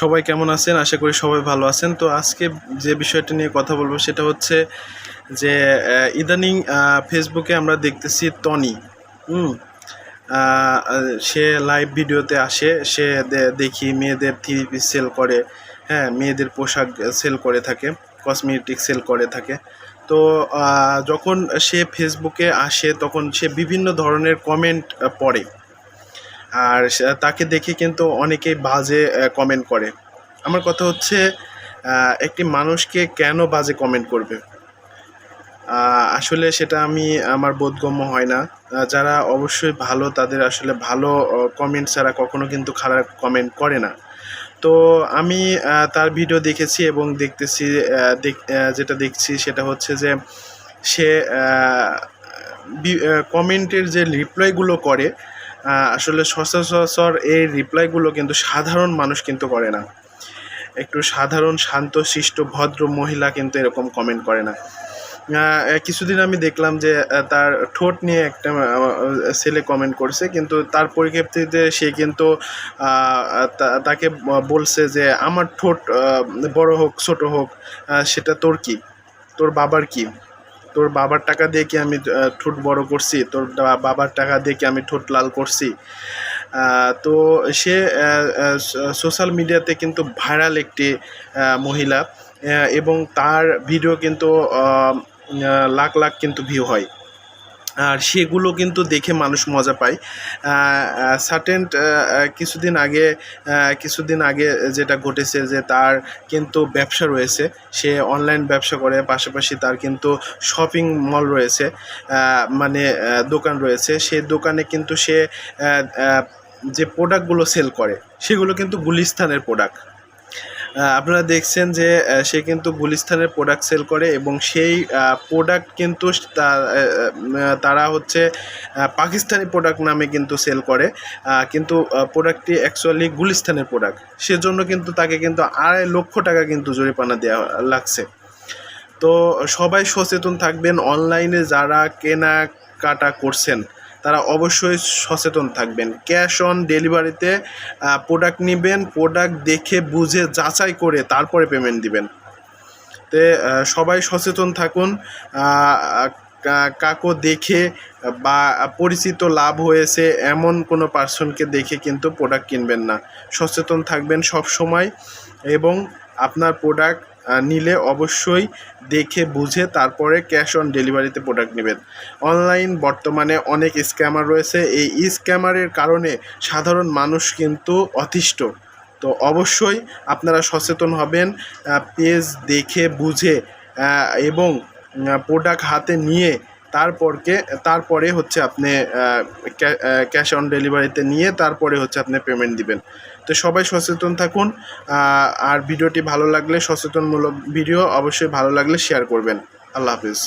সবাই কেমন আছেন? আশা করি সবাই ভালো আছেন। তো আজকে যে বিষয়টা নিয়ে কথা বলব সেটা হচ্ছে যে ইদানিং ফেসবুকে আমরা দেখতেছি টনি। হুম? সে লাইভ ভিডিওতে আসে, সে দেখি মেয়েদের থ্রি পিস সেল করে হ্যাঁ মেয়েদের পোশাক সেল করে থাকে, কসমেটিক সেল করে থাকে। তো যখন সে ফেসবুকে আসে, তখন সে বিভিন্ন ধরনের কমেন্ট পড়ে। আর তাকে দেখে কিন্তু অনেকেই বাজে কমেন্ট করে। আমার কথা হচ্ছে একটি মানুষকে কেন বাজে কমেন্ট করবে? আসলে সেটা আমি, আমার বোধগম্য হয় না। যারা অবশ্যই ভালো, তাদের আসলে ভালো কমেন্ট ছাড়া কখনো কিন্তু খারাপ কমেন্ট করে না। তো আমি তার ভিডিও দেখেছি এবং দেখতেছি দেখ- যেটা দেখছি সেটা হচ্ছে যে, সে কমেন্টের যে রিপ্লাইগুলো করে আসলে সচরাচর এই রিপ্লাইগুলো কিন্তু সাধারণ মানুষ কিন্তু করে না। একটু সাধারণ, শান্ত, শিষ্ট, ভদ্র মহিলা কিন্তু এরকম কমেন্ট করে না। কিছুদিন আমি দেখলাম যে তার ঠোঁট নিয়ে একটা ছেলে কমেন্ট করছে, কিন্তু তার পরিপ্রেক্ষিতে সে কিন্তু তাকে বলছে যে, আমার ঠোঁট বড় হোক, ছোট হোক সেটা তোর কি? তোর বাবার কি? তোর বাবার টাকা দিয়ে কি আমি ঠোঁট বড় করছি? তোর বাবার টাকা দিয়ে কি আমি ঠোঁট লাল করছি? তো সে সোশ্যাল মিডিয়াতে কিন্তু ভাইরাল একটি মহিলা এবং তার ভিডিও কিন্তু লাখ লাখ কিন্তু ভিউ হয়। আর সেগুলো কিন্তু দেখে মানুষ মজা পায়। সার্টেন্ট কিছুদিন আগে কিছুদিন আগে যেটা ঘটেছে যে তার কিন্তু ব্যবসা রয়েছে। সে অনলাইন ব্যবসা করে, পাশাপাশি তার কিন্তু শপিং মল রয়েছে। মানে দোকান রয়েছে। সেই দোকানে কিন্তু সে যে প্রোডাক্টগুলো সেল করে, সেগুলো কিন্তু গুলিস্তানের প্রোডাক্ট আপনারা দেখছেন যে সে কিন্তু গুলিস্তানের প্রোডাক্ট সেল করে এবং সেই প্রোডাক্ট কিন্তু তারা হচ্ছে পাকিস্তানি প্রোডাক্ট নামে কিন্তু সেল করে। কিন্তু প্রোডাক্টটি অ্যাকচুয়ালি গুলিস্তানের প্রোডাক্ট সেজন্য কিন্তু তাকে কিন্তু আড়াই লক্ষ টাকা কিন্তু জরিমানা দেওয়া লাগছে। তো সবাই সচেতন থাকবেন অনলাইনে যারা কেনাকাটা করছেন তারা অবশ্যই সচেতন থাকবেন। ক্যাশ অন ডেলিভারিতে প্রোডাক্ট নেবেন প্রোডাক্ট দেখে বুঝে যাচাই করে তারপরে পেমেন্ট দিবেন। তে সবাই সচেতন থাকুন। কাকো দেখে বা পরিচিত লাভ হয়েছে এমন কোনো পার্সনকে দেখে কিন্তু প্রোডাক্ট কিনবেন না। সচেতন থাকবেন সব সময় এবং আপনার প্রোডাক্ট নিলে অবশ্যই দেখে বুঝে তারপরে ক্যাশ অন ডেলিভারিতে প্রোডাক্ট নেবেন। অনলাইন বর্তমানে অনেক স্ক্যামার রয়েছে। এই স্ক্যামারের কারণে সাধারণ মানুষ কিন্তু অতিষ্ঠ। তো অবশ্যই আপনারা সচেতন হবেন পেজ দেখে বুঝে এবং প্রোডাক্ট হাতে নিয়ে তারপরকে, তারপরে হচ্ছে আপনি ক্যাশ অন ডেলিভারিতে নিয়ে তারপরে হচ্ছে আপনি পেমেন্ট দিবেন। তো সবাই সচেতন থাকুন আর ভিডিওটি ভালো লাগলে সচেতনমূলক ভিডিও অবশ্যই ভালো লাগলে শেয়ার করবেন। আল্লাহ হাফিজ।